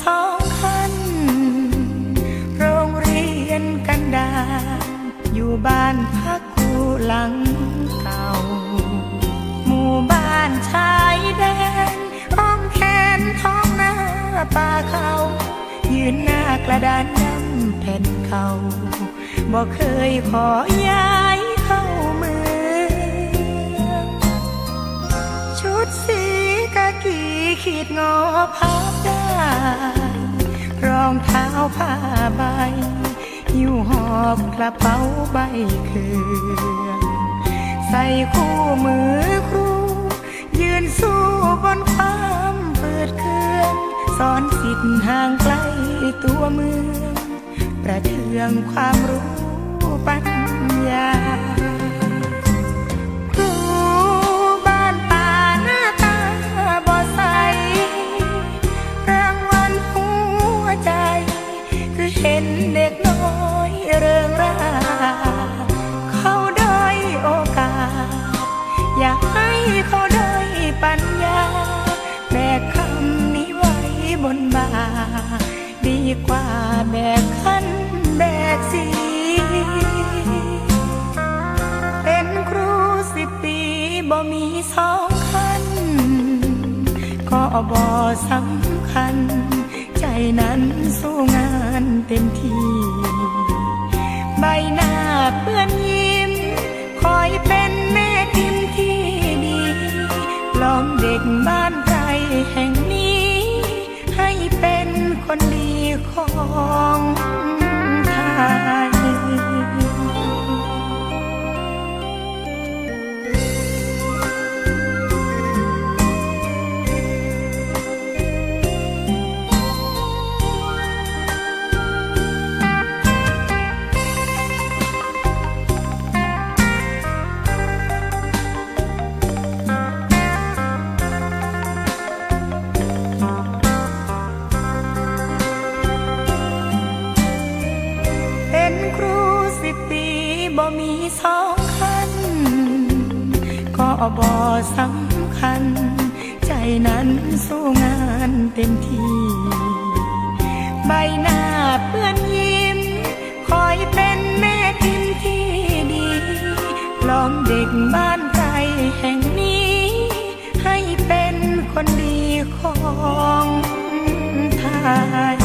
สองคัน โรงเรียนกันดารอยู่บ้านพักคูหลังเก่า หมู่บ้านชายแดนอ้อมแขนท้องหน้าป่าเขา ยืนหน้ากระดานน้ำแผ่นเขาบอกเคยขอยา ขีดงอพับได้ รองเท้าผ้าใบหิ้วหอบกระเป๋าใบเคืองใส่คู่มือครูยืนสู้บนความเปิดเคืองสอนสิทธิ์ห่างไกลตัวเมือง ประเทืองความรู้ปัญ บนบ่า ดีกว่าแบกขันแบกสี เป็นครูสิบปีบ่มีสองคัน ก็บ่สำคัญ ใจนั้นสู้งานเต็มที่ ใบหน้าเปื้อนยิ้ม คอยเป็นแม่พิมที่ดี ลองเด็กบ้าน ของ บ่มีสองคัน ก็บ่สำคัญ ใจนั้นสู้งานเต็มที่ ใบหน้าเปื้อนยิ้ม คอยเป็นแม่พิมพ์ที่ดีลองเด็กบ้านไกลแห่งนี้ ให้เป็นคนดีของไทย